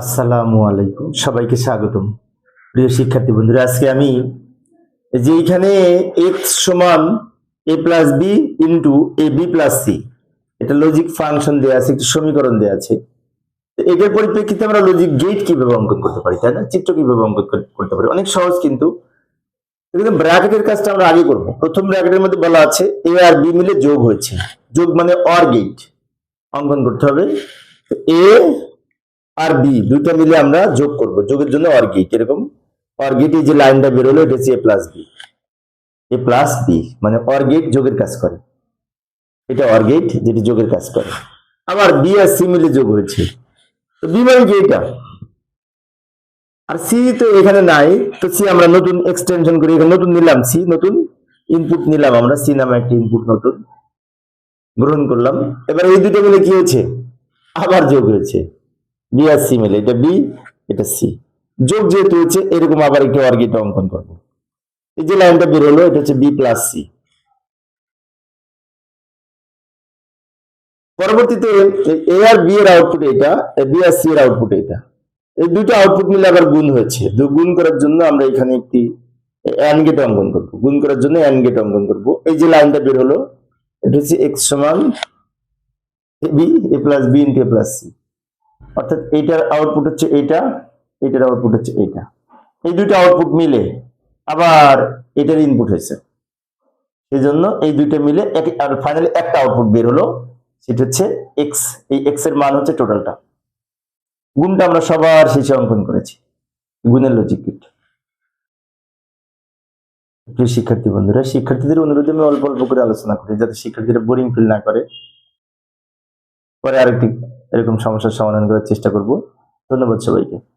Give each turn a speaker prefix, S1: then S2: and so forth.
S1: আসসালামু আলাইকুম। সবাইকে স্বাগতম। প্রিয় শিক্ষার্থী বন্ধুরা, আজকে আমি যে এখানে এক্স সমান A plus B into A B plus C এটা লজিক ফাংশন দেওয়া আছে, একটি সমীকরণ দেওয়া আছে। এটার পরিপ্রেক্ষিতে আমরা লজিক গেট কীভাবে অঙ্কন করতে পারি, তাই না? চিত্র কীভাবে অঙ্কন করতে পারি, অনেক সহজ কিন্তু। কিন্তু ব্র্যাকেটের কাজটা আমরা আগে করব। প্রথম ব্র্যাকেটের মধ্যে বলা আছে এ আর বি মিলে যোগ হয়েছে। যোগ মানে অর গেট অঙ্কন করতে হবে। এ আর বি দুইটা মিলে আমরা যোগ করব। যোগের জন্য অর গেট এরকম? অর গেটে যে লাইনটা বেরোলো, এটা হচ্ছে A plus B A plus B মানে অর গেট যোগের কাজ করে। এটা অর গেট যেটি যোগের কাজ করে। আবার বি আর সি মিলে যোগ হয়েছে। তো বি মানে কি এটা? আর সি তো এখানে নাই, তো সি আমরা নতুন এক্সটেনশন করি, এখানে নতুন নিলাম সি নতুন ইনপুট নিলাম আমরা। সি নামে একটা ইনপুট নতুন। গ্রহণ করলাম। এবার এই দুটো মিলে কি হয়েছে? আবার যোগ হয়েছে। বি আর সি মিলে, এটা বি এটা সি যোগ যেহেতু হচ্ছে, এরকম আবার একটু অর্গিট অঙ্কন করব। এই যে লাইনটা বের হলো, এটা হচ্ছে বি প্লাস সি পরবর্তীতে, এ আর বি এর আউটপুট এটা বি আর সি এর আউটপুট এটা। এই দুটো আউটপুট মিলে আবার গুণ হয়েছে। গুণ করার জন্য আমরা এখানে একটি অ্যান গেট অঙ্কন করব। গুণ করার জন্য অ্যান গেট অঙ্কন করব। এই যে লাইনটা বের হলো, এটা হচ্ছে এক্স সমান B A plus B into A plus C অর্থাৎ এইটার আউটপুট হচ্ছে এইটা এটার আউটপুট হচ্ছে এইটা। এই দুটো আউটপুট মিলে আবার এটার ইনপুট হয়েছে। সেই জন্য এই দুইটা মিলে আর ফাইনালি একটা আউটপুট বের হলো, সেটা হচ্ছে এক্স এই এক্সের মান হচ্ছে টোটালটা গুণটা আমরা সবার শেষে অঙ্কন করেছি। গুণের লজিক কিট। প্রিয় শিক্ষার্থী বন্ধুরা, শিক্ষার্থীদের অনুরোধে আমি অল্প অল্প করে আলোচনা করি, যাতে শিক্ষার্থীরা বোরিং ফিল না করে। পরে আরেকটি এরকম সমস্যার সমাধান করার চেষ্টা করব। ধন্যবাদ সবাইকে।